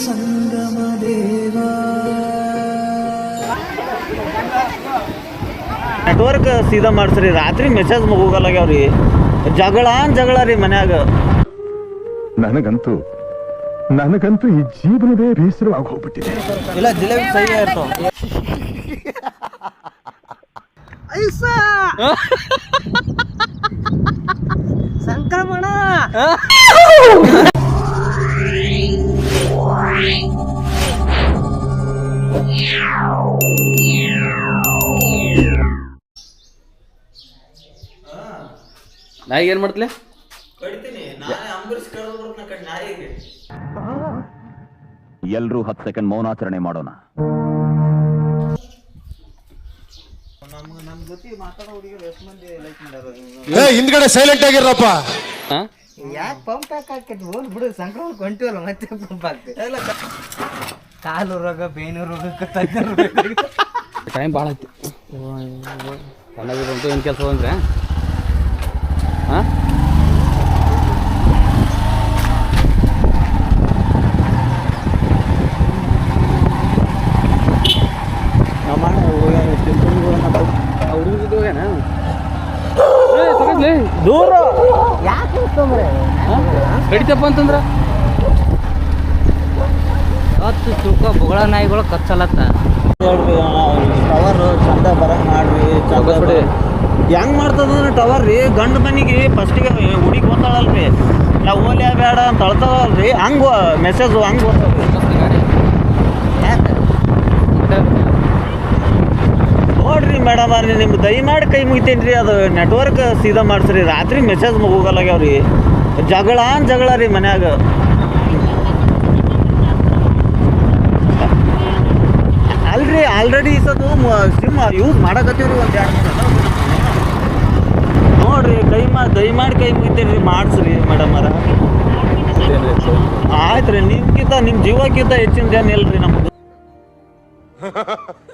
ಸಂಗಮ ದೇವಾ ನೆಟ್ವರ್ಕ್ ಸೀದಾ ಮಾಡ್ಸ್ರಿ. ರಾತ್ರಿ ಮೆಸೇಜ್ ಮುಗೋಗಲ್ಲಾಗ್ಯಾವ್ರಿ. ಜಗಳ ಅನ್ ಜಗಳ ರೀ ಮನ್ಯಾಗ. ನನಗಂತೂ ನನಗಂತೂ ಈ ಜೀವನವೇ ಬೇಸರವಾಗಿ ಹೋಗ್ಬಿಟ್ಟಿದೆ. ಇಲ್ಲ ಜಿಲೇಬಿ ಸಹಿ ಇರ್ತಾವ ಸಂಕ್ರಮಣ! ನಾಯಿಗೆ ಏನ್ ಮಾಡ್ತಲೆ? ಎಲ್ರೂ ಹತ್ತು ಸೆಕೆಂಡ್ ಮೌನಾಚರಣೆ ಮಾಡೋಣ. ಹಿಂದ್ಗಡೆ ಸೈಲೆಂಟ್ ಆಗಿರಪ್ಪ ಯಾಕೆ ಪಂಪ್ ಯಾಕೆ ಹಾಕೈತಿ ಹೋಲ್ ಬಿಡು ಸಂಕ್ರಮಣ ಕೊಂಟಿವಲ್ಲ ಮತ್ತೆ ಪಂಪ್ ಹಾಕ್ತಿ ಕಾಲು ರೋಗ ಬೇನು ರೋಗಕ್ಕೆ ರೋಗ. ಟೈಮ್ ಭಾಳ ಐತಿ ಚೆನ್ನಾಗಿ ಬಂತು ಏನು ಕೆಲಸ ಅಂದ್ರೆ ಹಾಂ ಅವ್ರಿಗೆ ಜೊತೆ ಹೋಗ್ಯಾನ ಏ, ತಗದ್ಲೆ. ದೂರ ಯಾಕೆ ತೊಂದ್ರೆ ಕಡಿತಪ್ಪ ಅಂತಂದ್ರ? ಹತ್ತು ತೂಕ ಬೊಗಳ ನಾಯಿಗಳು ಕಚ್ಚಲತ್ತ. ಹೇಳ್ರಿ ಟವರ್ ಚಂದ ಬರಂಗ್ ಮಾಡ್ರಿ ಚಂದ ಬಿಡಿ. ಹೆಂಗ್ ಮಾಡ್ತದ ಟವರ್ ರೀ ಗಂಡ ಮನಿಗೆ ಫಸ್ಟಿಗೆ ಹುಡುಗಿ ಗೊತ್ತಾಳಲ್ರಿ ನಾವು ಓಲೆ ಬೇಡ ಅಂತ ಅಳ್ತಾವಲ್ರಿ ಹಂಗ ಮೆಸೇಜ್ ಹಂಗ ನೋಡ್ರಿ ಮೇಡಮ್ ರೀ ನಿಮ್ಗೆ ದಯಮಾಡಿ ಕೈ ಮುಗಿತೇನ್ರಿ ಅದು ನೆಟ್ವರ್ಕ್ ಸೀದಾ ಮಾಡ್ಸ್ರಿ. ರಾತ್ರಿ ಮೆಸೇಜ್ ಹೋಗಲ್ಲಾಗ್ಯಾವ್ರಿ. ಜಗಳ ಜಗಳ ರೀ ಮನ್ಯಾಗ. ಅಲ್ರಿ ಆಲ್ರೆಡಿ ಇಸೋದು ಸಿಮ್ ಯೂಸ್ ಮಾಡಕತ್ತೀವ್ರಿ ಒಂದು ಎರಡು ನೋಡ್ರಿ, ಕೈ ಮಾ ದಯಮಾಡಿ ಕೈ ಮುಗಿತೀರಿ ಮಾಡಿಸ್ರಿ ಮೇಡಮ್ ಅರ ಆಯ್ತು ರೀ ನಿಮ್ಗಿಂತ ನಿಮ್ಮ ಜೀವಕ್ಕಿಂತ ಹೆಚ್ಚಿನ ಜನ ಇಲ್ರಿ ನಮ್ದು.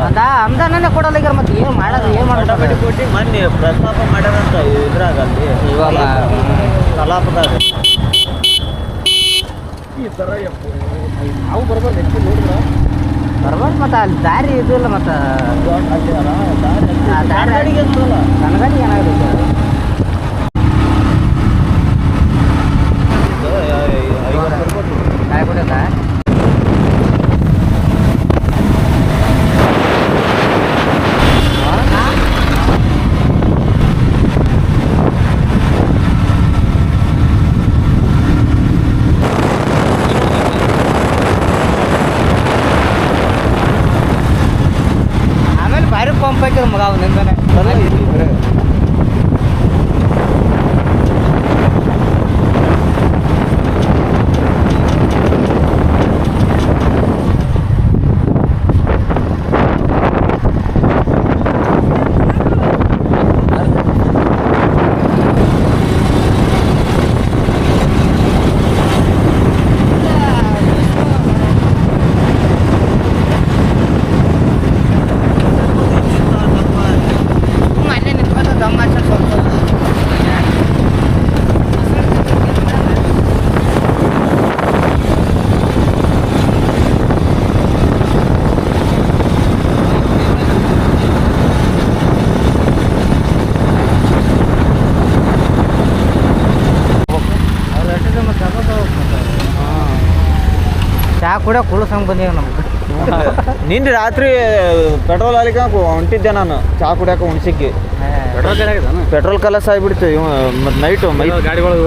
ಅದ ಕೊಡಲಾಗ್ಯಾರ ಮತ್ತೆ ಏನು ಮಾಡೋದು ಏನು ಕಟಾಕಟಿ ಮಾಡೋದು ಕೊಟ್ಟು ಮೊನ್ನೆ ಪ್ರಸ್ತಾಪ ಮಾಡ್ಯಾರಂತ ಇದ್ರಾಗ ಅಲ್ಲಿ ಇವಾಗ? ಕಲಾಪದಾಗ. ಬರ್ಬೋದು ಮತ್ತೆ ಅಲ್ಲಿ ದಾರಿ ಇದು ಇಲ್ಲ ಮತ್ತೆ. ಆ ದಾರಿ ನನಗಡಿ ಏನಾಗುತ್ತೆ ಕೂಡ ಕುಳಸಂಗ್ ಬಂದಿವ ನಮ್ಗೆ. ನಿನ್ನೆ ರಾತ್ರಿ ಪೆಟ್ರೋಲ್ ಅಲ್ಲಿ ಹೊಂಟಿದ್ದೆ ನಾನು ಚಾ ಕುಡಿಯಾಕ ಉಣ್ಸಿಕ್ಕಿ ಪೆಟ್ರೋಲ್ ಕಲಸ ಆಗ್ಬಿಡ್ತು ಇವ ಮತ್ತು ನೈಟು ಮೈ ಗಾಡಿಗಳು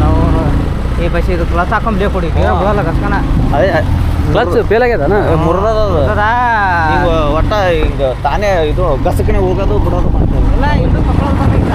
ನಾವು ಈ ಬಸ್ ಇದು ಕ್ಲಚ್ ಹಾಕೊಂಡ್ ಬೇಕು ಕೊಡಿ ಬಿಡಲ್ಲ ಕಸ್ಕನ. ಅದೇ ಕ್ಲಚ್ ಫೇಲ್ ಆಗ್ಯದನ? ಮುರ್ದದ ಒಟ್ಟ ಈಗ ತಾನೇ ಇದು ಗಸಕನೆ ಹೋಗೋದು ಬಿಡೋದು ಮಾಡ್ತೀವಿ ಇಲ್ಲ ಇದು ಪೆಟ್ರೋಲ್ ಬರ್ಬೇಕಿಲ್ಲ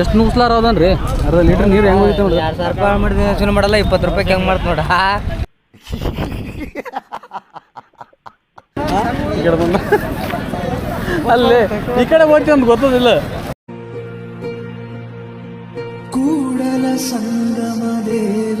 ಎಷ್ಟು ನುಗ್ಸ್ಲಾರ ಅದನ್ರಿ? ಅರ್ಧ ಲೀಟರ್ ನೀರು ಹೆಂಗ್ ಹೋಗಿತ್ತು ನೋಡ್ರಿ? ಎರಡು ಸಾವಿರ ರೂಪಾಯಿ ಮಾಡಿದ್ರೆ ಯೋಚನೆ ಮಾಡಲ್ಲ ಇಪ್ಪತ್ತು ರೂಪಾಯಿ ಹೆಂಗ್ ಮಾಡ್ತು ನೋಡ. ಅಲ್ಲೇ ಈ ಕಡೆ ಹೋಗ್ತೀವಿ ಅಂತ ಗೊತ್ತದಿಲ್ಲ. ಕೂಡಲ ಸಂಗಮ ದೇವ.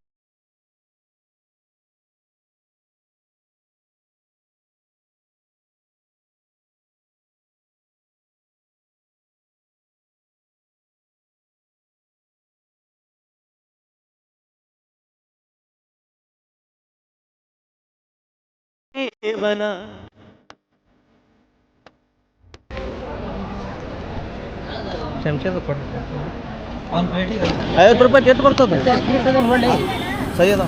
ಐವತ್ತು ರೂಪಾಯಿ. ಎಷ್ಟು ಬರ್ತದೆ ಸಹಿ ಅದ.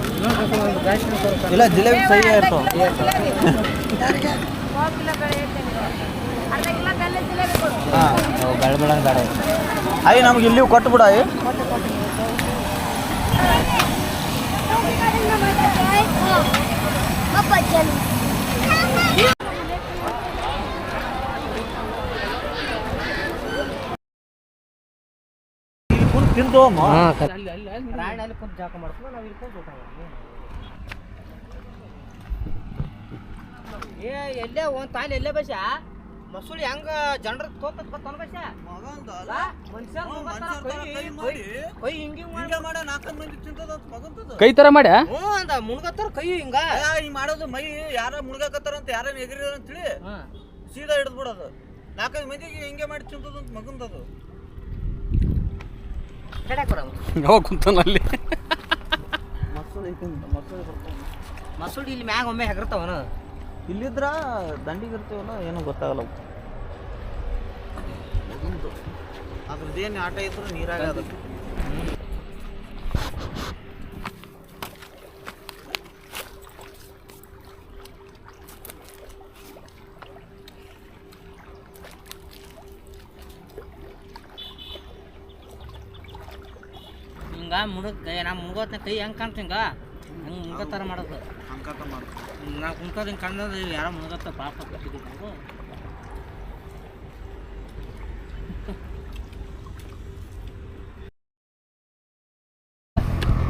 ಇಲ್ಲ ಜಿಲೇಬಿ ಸಹಿ ಇರ್ತಾವ ಹಾಂ ಅಯ್ಯ ನಮ್ಗೆ ಇಲ್ಲಿ ಕೊಟ್ಟು ಬಿಡ ಅಯ್ಯ. ತಿಂದು ಕುಂತು ಜಾಕ ಮಾಡ್ಕೊಂಡು ನಾವು ಇಲ್ಲಿ ಕುಂತು ಊಟ ಮಾಡ್ತೀವಿ ಏ ಎಲ್ಲೇ ಒಂದು ತಾಲಿ ಎಲ್ಲೇ ಬಸ್ಯ? ಮಸೂಳಿ ಹೆಂಗ ಜನರ ಬಸ್ಯ? ಕೈ ಹಿಂಗಿ ಕೈ ಥರ ಮಾಡ್ಯಾ? ಹ್ಞೂ ಅಂದ ಮುಣ್ಗತ್ತಾರ ಕೈ ಹಿಂಗ. ಮಾಡೋದು ಮೈ ಯಾರ ಮುಳುಗಾಕತ್ತಾರ ಅಂತ ಯಾರ ಅಂತ ಅಂತೇಳಿ ಸೀದಾ ಹಿಡಿದ್ಬಿಡೋದು ನಾಲ್ಕೈದು ಮಂದಿಗೆ ಹಿಂಗೆ ಮಾಡಿ ತಿಂತದ ಅಂತ ಮಗಂದದು ಯಾವಾಗ ಕುಂತಾನ ಅಲ್ಲಿ? ಮಸೂಡಿ ಇಲ್ಲಿ ಮ್ಯಾಗ ಒಮ್ಮೆ ಹೆಗರ್ತಾವನ ಇಲ್ಲಿದ್ರ ದಂಡಿಗೆ ಇರ್ತೀವಲ್ಲ ಏನೂ ಗೊತ್ತಾಗಲ್ಲ ಅದ್ರದ್ದೇನು ಆಟ ಇದ್ರು ನೀರಾಗ ಅದು ಹಿಂಗ ಮುಣಗ್ ಕೈ, ನಾ ಮುಣಗೋತ್ನ ಕೈ ಹೆಂಗ್ ಕಾಣ್ತು ಹಿಂಗ? ಹಂಗೆ ಮುಣಗತ್ತಾರ ಮಾಡೋದು. ಹಂಗಾತ ಮಾಡು ನಾ ಕುಂತದ ಹಿಂಗೆ ಕಣ್ಣದ ಯಾರ ಮುಣಗತ್ತ ಪಾಪ ಕಟ್ಟಿದ್ರು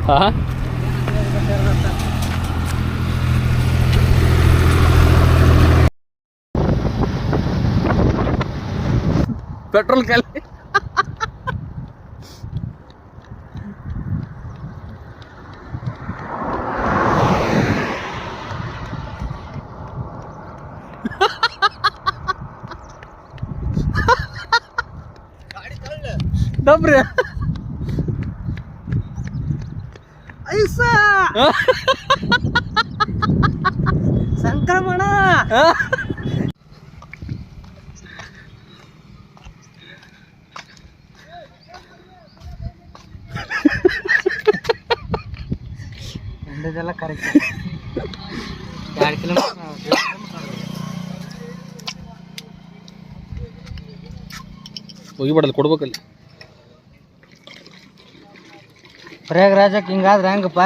ಹಾ ಪೆಟ್ರೋಲ್ ಖಾಲಿ. ಡಬ್ರಿ ಸಂಕ್ರಮಣ ಎಂದದೆಲ್ಲ ಕರೆಕ್ಟ್ ಎರಡು ಕಿಲೋಮೀಟರ್ ಹೋಗಿಬಿಡಲ್ಲ ಕೊಡ್ಬೇಕಲ್ಲಿ ಪ್ರಯಾಗರಾಜಕ್ಕೆ ಹಿಂಗಾದ್ರೆ ಹೆಂಗಪ್ಪ?